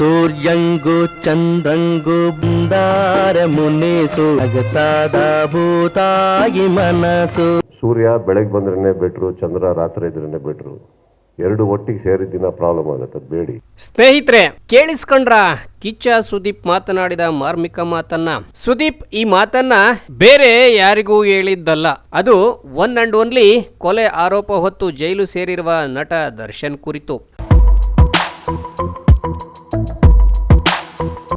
ಸೂರ್ಯಂಗು ಚಂದ್ರಂಗು ಬಂದಾರ ಮುನೇಸು ಅಗತಾದ ಭೂತಾಗಿ ಮನಸು. ಸೂರ್ಯ ಬೆಳಗ್ಗೆ ಬಂದ್ರೆ ಬೆಟ್ರು ಚಂದ್ರ ರಾತ್ರಿ ಇದ್ರೇನೆ ಬೆಟ್ರು. ಎರಡು ಒಟ್ಟಿಗೆ ಸೇರಿದ್ದಿನ ಪ್ರಾಬ್ಲಮ್ ಆಗುತ್ತೆ ಬೇಡಿ. ಸ್ನೇಹಿತರೆ ಕೇಳಿಸ್ಕೊಂಡ್ರ? ಕಿಚ್ಚ ಸುದೀಪ್ ಮಾತನಾಡಿದ ಮಾರ್ಮಿಕ ಮಾತನ್ನ. ಸುದೀಪ್ ಈ ಮಾತನ್ನ ಬೇರೆ ಯಾರಿಗೂ ಹೇಳಿದ್ದಲ್ಲ. ಅದು ಒನ್ ಅಂಡ್ ಓನ್ಲಿ ಕೊಲೆ ಆರೋಪ ಹೊತ್ತು ಜೈಲು ಸೇರಿರುವ ನಟ ದರ್ಶನ್ ಕುರಿತು.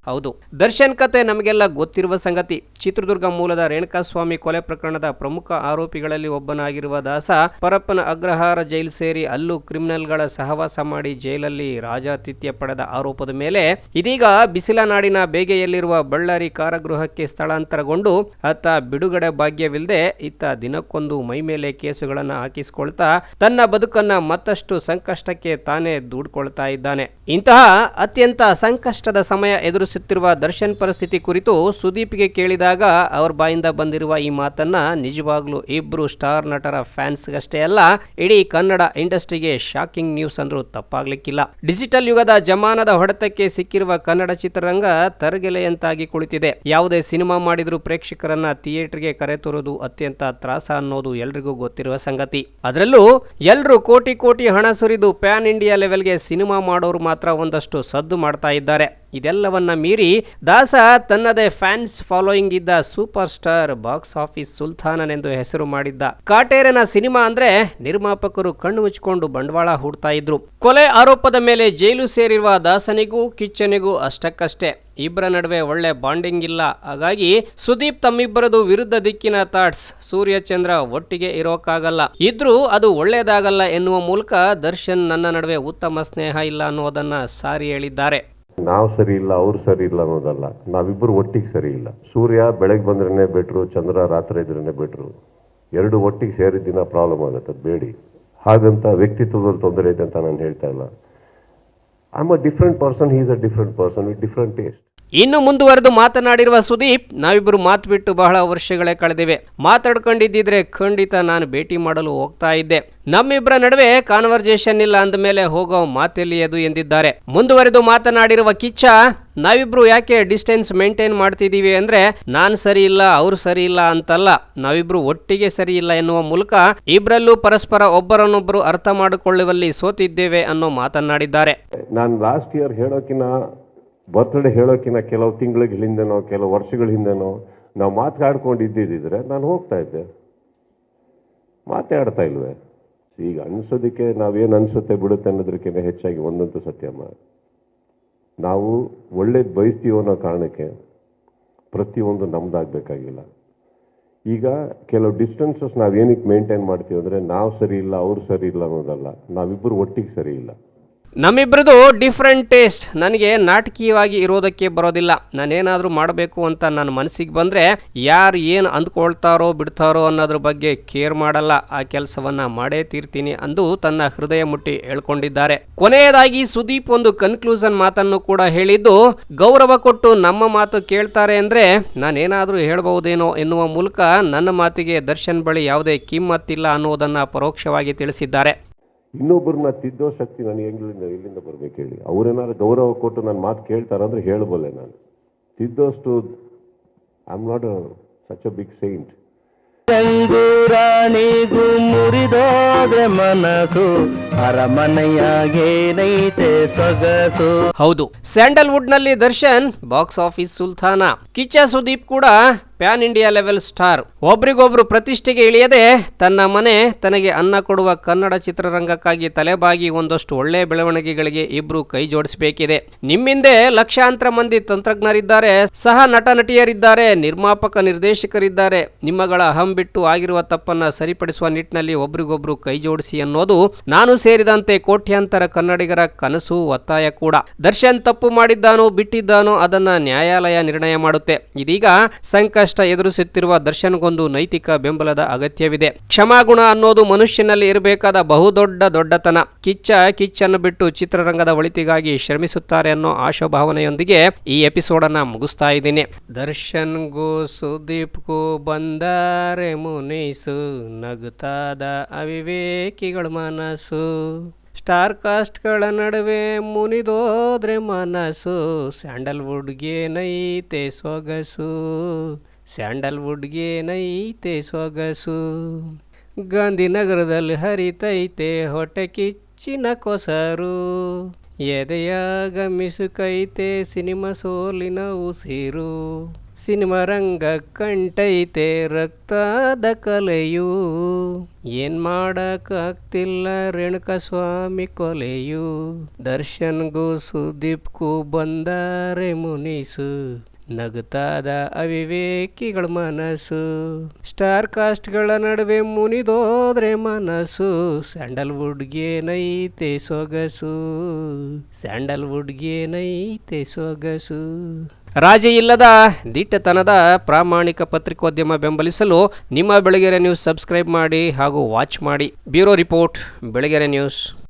ಹೌದು. ದರ್ಶನ್ ಕತೆ ನಮಗೆಲ್ಲ ಗೊತ್ತಿರುವ ಸಂಗತಿ. ಚಿತ್ರದುರ್ಗ ಮೂಲದ ರೇಣುಕಾಸ್ವಾಮಿ ಕೊಲೆ ಪ್ರಕರಣದ ಪ್ರಮುಖ ಆರೋಪಿಗಳಲ್ಲಿ ಒಬ್ಬನಾಗಿರುವ ದಾಸ ಪರಪ್ಪನ ಅಗ್ರಹಾರ ಜೈಲು ಸೇರಿ ಅಲ್ಲೂ ಕ್ರಿಮಿನಲ್ಗಳ ಸಹವಾಸ ಮಾಡಿ ಜೈಲಲ್ಲಿ ರಾಜಾತಿಥ್ಯ ಪಡೆದ ಆರೋಪದ ಮೇಲೆ ಇದೀಗ ಬಿಸಿಲ ನಾಡಿನ ಬೇಗೆಯಲ್ಲಿರುವ ಬಳ್ಳಾರಿ ಕಾರಾಗೃಹಕ್ಕೆ ಸ್ಥಳಾಂತರಗೊಂಡು ಆತ ಬಿಡುಗಡೆ ಭಾಗ್ಯವಿಲ್ಲದೆ ಇತ್ತ ದಿನಕ್ಕೊಂದು ಮೈ ಮೇಲೆ ಕೇಸುಗಳನ್ನು ಹಾಕಿಸಿಕೊಳ್ತಾ ತನ್ನ ಬದುಕನ್ನ ಮತ್ತಷ್ಟು ಸಂಕಷ್ಟಕ್ಕೆ ತಾನೇ ದೂಡ್ಕೊಳ್ತಾ ಇದ್ದಾನೆ. ಇಂತಹ ಅತ್ಯಂತ ಸಂಕಷ್ಟದ ಸಮಯ ಎದುರಿಸುತ್ತಿರುವ ದರ್ಶನ್ ಪರಿಸ್ಥಿತಿ ಕುರಿತು ಸುದೀಪ್ಗೆ ಕೇಳಿದಾಗ ಅವ್ರ ಬಾಯಿಂದ ಬಂದಿರುವ ಈ ಮಾತನ್ನ ನಿಜವಾಗ್ಲೂ ಇಬ್ರು ಸ್ಟಾರ್ ನಟರ ಫ್ಯಾನ್ಸ್ಗಷ್ಟೇ ಅಲ್ಲ, ಇಡೀ ಕನ್ನಡ ಇಂಡಸ್ಟ್ರಿಗೆ ಶಾಕಿಂಗ್ ನ್ಯೂಸ್ ಅಂದ್ರೂ ತಪ್ಪಾಗ್ಲಿಕ್ಕಿಲ್ಲ. ಡಿಜಿಟಲ್ ಯುಗದ ಜಮಾನದ ಹೊಡೆತಕ್ಕೆ ಸಿಕ್ಕಿರುವ ಕನ್ನಡ ಚಿತ್ರರಂಗ ತರಗೆಲೆಯಂತಾಗಿ ಕುಳಿತಿದೆ. ಯಾವುದೇ ಸಿನಿಮಾ ಮಾಡಿದ್ರೂ ಪ್ರೇಕ್ಷಕರನ್ನ ಥಿಯೇಟರ್ಗೆ ಕರೆತರೋದು ಅತ್ಯಂತ ತ್ರಾಸ ಅನ್ನೋದು ಎಲ್ರಿಗೂ ಗೊತ್ತಿರುವ ಸಂಗತಿ. ಅದರಲ್ಲೂ ಎಲ್ರು ಕೋಟಿ ಕೋಟಿ ಹಣ ಸುರಿದು ಪ್ಯಾನ್ ಇಂಡಿಯಾ ಲೆವೆಲ್ಗೆ ಸಿನಿಮಾ ಮಾಡೋರು ಮಾತ್ರ ಒಂದಷ್ಟು ಸದ್ದು ಮಾಡ್ತಾ ಇದ್ದಾರೆ. ಇದೆಲ್ಲವನ್ನ ಮೀರಿ ದಾಸ ತನ್ನದೇ ಫ್ಯಾನ್ಸ್ ಫಾಲೋಯಿಂಗ್ ಇದ್ದ ಸೂಪರ್ ಸ್ಟಾರ್ ಬಾಕ್ಸ್ ಆಫೀಸ್ ಸುಲ್ತಾನನೆಂದು ಹೆಸರು ಮಾಡಿದ್ದ. ಕಾಟೇರನ ಸಿನಿಮಾ ಅಂದ್ರೆ ನಿರ್ಮಾಪಕರು ಕಣ್ಣು ಮುಚ್ಚಿಕೊಂಡು ಬಂಡವಾಳ ಹೂಡ್ತಾ ಇದ್ರು. ಕೊಲೆ ಆರೋಪದ ಮೇಲೆ ಜೈಲು ಸೇರಿರುವ ದಾಸನಿಗೂ ಕಿಚ್ಚನಿಗೂ ಅಷ್ಟಕ್ಕಷ್ಟೇ. ಇಬ್ಬರ ನಡುವೆ ಒಳ್ಳೆ ಬಾಂಡಿಂಗ್ ಇಲ್ಲ. ಹಾಗಾಗಿ ಸುದೀಪ್ ತಮ್ಮಿಬ್ಬರದು ವಿರುದ್ಧ ದಿಕ್ಕಿನ ಥಾಟ್ಸ್ ಸೂರ್ಯ ಚಂದ್ರ ಒಟ್ಟಿಗೆ ಇರೋಕ್ಕಾಗಲ್ಲ ಇದ್ರೂ ಅದು ಒಳ್ಳೇದಾಗಲ್ಲ ಎನ್ನುವ ಮೂಲಕ ದರ್ಶನ್ ನನ್ನ ನಡುವೆ ಉತ್ತಮ ಸ್ನೇಹ ಇಲ್ಲ ಅನ್ನೋದನ್ನ ಸಾರಿ ಹೇಳಿದ್ದಾರೆ. ನಾವು ಸರಿ ಇಲ್ಲ, ಅವ್ರು ಸರಿ ಇಲ್ಲ ಅನ್ನೋದಲ್ಲ. ನಾವಿಬ್ಬರು ಒಟ್ಟಿಗೆ ಸರಿ ಇಲ್ಲ. ಸೂರ್ಯ ಬೆಳಗ್ಗೆ ಬಂದ್ರೇ ಬೆಟ್ರು, ಚಂದ್ರ ರಾತ್ರಿ ಇದ್ರೇ ಬೆಟ್ರು. ಎರಡು ಒಟ್ಟಿಗೆ ಸೇರಿದ್ದಿನ ಪ್ರಾಬ್ಲಮ್ ಆಗುತ್ತೆ ಬೇಡಿ. ಹಾಗಂತ ವ್ಯಕ್ತಿತ್ವದಲ್ಲಿ ತೊಂದರೆ ಇದೆ ಅಂತ ನಾನು ಹೇಳ್ತಾ ಇಲ್ಲ. I am a different person he's a different person with different taste ಇನ್ನು ಮುಂದುವರೆದು ಮಾತನಾಡಿರುವ ಸುದೀಪ್, ನಾವಿಬ್ಬರು ಮಾತು ಬಿಟ್ಟು ಬಹಳ ವರ್ಷಗಳೇ ಕಳೆದಿವೆ. ಮಾತಾಡ್ಕೊಂಡಿದ್ದಿದ್ರೆ ಖಂಡಿತ ನಾನು ಭೇಟಿ ಮಾಡಲು ಹೋಗ್ತಾ ಇದ್ದೆ. ನಮ್ಮಿಬ್ಬರ ನಡುವೆ ಕಾನ್ವರ್ಜೇಷನ್ ಇಲ್ಲ ಅಂದ ಮೇಲೆ ಹೋಗೋ ಮಾತೆಲ್ಲಿಯದು ಎಂದಿದ್ದಾರೆ. ಮುಂದುವರೆದು ಮಾತನಾಡಿರುವ ಕಿಚ್ಚ, ನಾವಿಬ್ರು ಯಾಕೆ ಡಿಸ್ಟೆನ್ಸ್ ಮೇಂಟೈನ್ ಮಾಡ್ತಿದ್ದೀವಿ ಅಂದ್ರೆ, ನಾನು ಸರಿ ಇಲ್ಲ, ಅವ್ರು ಸರಿ ಇಲ್ಲ ಅಂತಲ್ಲ. ನಾವಿಬ್ರು ಒಟ್ಟಿಗೆ ಸರಿ ಇಲ್ಲ ಎನ್ನುವ ಮೂಲಕ ಇಬ್ಬರಲ್ಲೂ ಪರಸ್ಪರ ಒಬ್ಬರನ್ನೊಬ್ಬರು ಅರ್ಥ ಮಾಡಿಕೊಳ್ಳುವಲ್ಲಿ ಸೋತಿದ್ದೇವೆ ಅನ್ನೋ ಮಾತನಾಡಿದ್ದಾರೆ ನಾನು ಲಾಸ್ಟ್ ಇಯರ್ ಹೇಳೋಕಿನ ಬರ್ತ್ಡೇ ಹೇಳೋಕ್ಕಿಂತ ಕೆಲವು ತಿಂಗಳ ಹಿಂದೆನೋ ಕೆಲವು ವರ್ಷಗಳ ಹಿಂದೆನೋ ನಾವು ಮಾತಾಡ್ಕೊಂಡಿದ್ದಿದ್ರೆ ನಾನು ಹೋಗ್ತಾ ಇದ್ದೆ. ಮಾತಾಡ್ತಾ ಇಲ್ವೇ? ಈಗ ಅನಿಸೋದಕ್ಕೆ ನಾವೇನು ಅನಿಸುತ್ತೆ ಬಿಡುತ್ತೆ ಅನ್ನೋದಕ್ಕಿಂತ ಹೆಚ್ಚಾಗಿ ಒಂದಂತೂ ಸತ್ಯಮ್ಮ ನಾವು ಒಳ್ಳೇದು ಬಯಸ್ತೀವೋ ಅನ್ನೋ ಕಾರಣಕ್ಕೆ ಪ್ರತಿಯೊಂದು ನಮ್ದಾಗಬೇಕಾಗಿಲ್ಲ. ಈಗ ಕೆಲವು ಡಿಸ್ಟೆನ್ಸಸ್ ನಾವು ಏನಕ್ಕೆ ಮೇಂಟೈನ್ ಮಾಡ್ತೀವಿ ಅಂದರೆ ನಾವು ಸರಿ ಇಲ್ಲ, ಅವ್ರು ಸರಿ ಇಲ್ಲ ಅನ್ನೋದಲ್ಲ. ನಾವಿಬ್ಬರು ಒಟ್ಟಿಗೆ ಸರಿ ಇಲ್ಲ. ನಮ್ಮಿಬ್ರದು ಡಿಫ್ರೆಂಟ್ ಟೇಸ್ಟ್ ನನಗೆ ನಾಟಕೀಯವಾಗಿ ಇರೋದಕ್ಕೆ ಬರೋದಿಲ್ಲ. ನಾನೇನಾದರೂ ಮಾಡಬೇಕು ಅಂತ ನನ್ನ ಮನಸ್ಸಿಗೆ ಬಂದರೆ ಯಾರು ಏನು ಅಂದ್ಕೊಳ್ತಾರೋ, ಬಿಡ್ತಾರೋ ಅನ್ನೋದ್ರ ಬಗ್ಗೆ ಕೇರ್ ಮಾಡಲ್ಲ. ಆ ಕೆಲಸವನ್ನು ಮಾಡೇ ತೀರ್ತೀನಿ ಅಂದು ತನ್ನ ಹೃದಯ ಮುಟ್ಟಿ ಹೇಳ್ಕೊಂಡಿದ್ದಾರೆ. ಕೊನೆಯದಾಗಿ ಸುದೀಪ್ ಒಂದು ಕನ್ಕ್ಲೂಷನ್ ಮಾತನ್ನು ಕೂಡ ಹೇಳಿದ್ದು, ಗೌರವ ಕೊಟ್ಟು ನಮ್ಮ ಮಾತು ಕೇಳ್ತಾರೆ ಅಂದರೆ ನಾನೇನಾದರೂ ಹೇಳಬಹುದೇನೋ ಎನ್ನುವ ಮೂಲಕ ನನ್ನ ಮಾತಿಗೆ ದರ್ಶನ್ ಬಳಿ ಯಾವುದೇ ಕಿಮ್ಮತ್ತಿಲ್ಲ ಅನ್ನೋದನ್ನು ಪರೋಕ್ಷವಾಗಿ ತಿಳಿಸಿದ್ದಾರೆ. ಇನ್ನೊಬ್ಬರನ್ನ ತಿದ್ದೋ ಶಕ್ತಿ ನನಗೆ ಎಂಗ್ಲಿಂದ ಎಲ್ಲಿಂದ ಬರ್ಬೇಕು ಹೇಳಿ. ಅವ್ರೇನಾದ್ರು ಗೌರವ ಕೊಟ್ಟು ನನ್ನ ಮಾತು ಕೇಳ್ತಾರಂದ್ರೆ ಹೇಳಬಲ್ಲೆ ನಾನು. ತಿದ್ದೋಷ್ಟು I am not such a big saint ರಂಗುರಾಣಿಗೂ ಮುರಿದೋದ್ರೆ ಮನಸ್ಸು ಅರಮನೆಯಾಗೇನೈತೆ ಸೊಗಸು. ಹೌದು. ಸ್ಯಾಂಡಲ್ವುಡ್ನಲ್ಲಿ ದರ್ಶನ್ ಬಾಕ್ಸ್ ಆಫೀಸ್ ಸುಲ್ತಾನ. ಕಿಚ್ಚ ಸುದೀಪ್ ಕೂಡ ಪ್ಯಾನ್ ಇಂಡಿಯಾ ಲೆವೆಲ್ ಸ್ಟಾರ್. ಒಬ್ರಿಗೊಬ್ರು ಪ್ರತಿಷ್ಠೆಗೆ ಇಳಿಯದೆ ತನ್ನ ಮನೆ ತನಗೆ ಅನ್ನ ಕೊಡುವ ಕನ್ನಡ ಚಿತ್ರರಂಗಕ್ಕಾಗಿ ತಲೆಬಾಗಿ ಒಂದಷ್ಟು ಒಳ್ಳೆ ಬೆಳವಣಿಗೆಗಳಿಗೆ ಇಬ್ರು ಕೈ ಜೋಡಿಸಬೇಕಿದೆ. ನಿಮ್ಮಿಂದೆ ಲಕ್ಷಾಂತರ ಮಂದಿ ತಂತ್ರಜ್ಞರಿದ್ದಾರೆ, ಸಹ ನಟ ನಟಿಯರಿದ್ದಾರೆ ನಿರ್ಮಾಪಕ ನಿರ್ದೇಶಕರಿದ್ದಾರೆ. ನಿಮ್ಮಗಳ ಅಹಂ ಬಿಟ್ಟು ಆಗಿರುವ ತಪ್ಪನ್ನ ಸರಿಪಡಿಸುವ ನಿಟ್ಟಿನಲ್ಲಿ ಒಬ್ರಿಗೊಬ್ರು ಕೈ ಜೋಡಿಸಿ ಅನ್ನೋದು ನಾನು ಸೇರಿದಂತೆ ಕೋಟ್ಯಾಂತರ ಕನ್ನಡಿಗರ ಕನಸು ಒತ್ತಾಯ ಕೂಡ. ದರ್ಶನ್ ತಪ್ಪು ಮಾಡಿದ್ದಾನೋ ಬಿಟ್ಟಿದ್ದಾನೋ ಅದನ್ನ ನ್ಯಾಯಾಲಯ ನಿರ್ಣಯ ಮಾಡುತ್ತೆ. ಇದೀಗ ಸಂಕಷ್ಟ ಎದುರಿಸುತ್ತಿರುವ ದರ್ಶನ್ಗೊಂದು ನೈತಿಕ ಬೆಂಬಲದ ಅಗತ್ಯವಿದೆ. ಕ್ಷಮಾಗುಣ ಅನ್ನೋದು ಮನುಷ್ಯನಲ್ಲಿ ಇರಬೇಕಾದ ಬಹುದೊಡ್ಡ ದೊಡ್ಡತನ. ಕಿಚ್ಚ ಕಿಚ್ಚನ್ನು ಬಿಟ್ಟು ಚಿತ್ರರಂಗದ ಒಳಿತಿಗಾಗಿ ಶ್ರಮಿಸುತ್ತಾರೆ ಅನ್ನೋ ಆಶಾಭಾವನೆಯೊಂದಿಗೆ ಈ ಎಪಿಸೋಡ್ ಅನ್ನ ಮುಗಿಸ್ತಾ ಇದ್ದೀನಿ. ದರ್ಶನ್ಗೂ ಸುದೀಪ್ಗೂ ಬಂದಾರೆ ಮುನಿಸು ನಗುತ್ತಾದ ಅವಿವೇಕಿಗಳ ಮನಸ್ಸು. ಸ್ಟಾರ್ ಕಾಸ್ಟ್ಗಳ ನಡುವೆ ಮುನಿದೋದ್ರೆ ಮನಸ್ಸು. ಸ್ಯಾಂಡಲ್ವುಡ್ಗೆ ನೈತೆ ಸೊಗಸು. ಸ್ಯಾಂಡಲ್ವುಡ್ಗೆ ನೈತೆ ಸೊಗಸು. ಗಾಂಧಿನಗರದಲ್ಲಿ ಹರಿತೈತೆ ಹೊಟ್ಟೆ ಕಿಚ್ಚಿನ ಕೊಸರು. ಎದೆಯ ಗಮಿಸುಕೈತೆ ಸಿನಿಮಾ ಸೋಲಿನ ಉಸಿರು. ಸಿನಿಮಾ ರಂಗ ಕಂಟೈತೆ ರಕ್ತದ ಕಲೆಯು. ಏನ್ ಮಾಡಕ್ಕಾಗ್ತಿಲ್ಲ ರೇಣುಕ ಸ್ವಾಮಿ ಕೊಲೆಯು. ದರ್ಶನ್ಗೂ ಸುದೀಪ್ಗೂ ಬಂದರೆ ಮುನಿಸು. ನಗುತ್ತಾದ ಅವಿವೇಕಿಗಳ ಮನಸ್ಸು. ಸ್ಟಾರ್ ಕಾಸ್ಟ್ಗಳ ನಡುವೆ ಮುನಿದೋದ್ರೆ ಮನಸ್ಸು. ಸ್ಯಾಂಡಲ್ವುಡ್ಗೆ ನೈತೆ ಸೊಗಸು. ಸ್ಯಾಂಡಲ್ವುಡ್ಗೆ ನೈತೆ ಸೊಗಸು. ರಾಜಿ ಇಲ್ಲದ ದಿಟ್ಟತನದ ಪ್ರಾಮಾಣಿಕ ಪತ್ರಿಕೋದ್ಯಮ ಬೆಂಬಲಿಸಲು ನಿಮ್ಮ ಬೆಳಗೆರೆ ನ್ಯೂಸ್ ಸಬ್ಸ್ಕ್ರೈಬ್ ಮಾಡಿ ಹಾಗೂ ವಾಚ್ ಮಾಡಿ. Bureau report, Belagere news.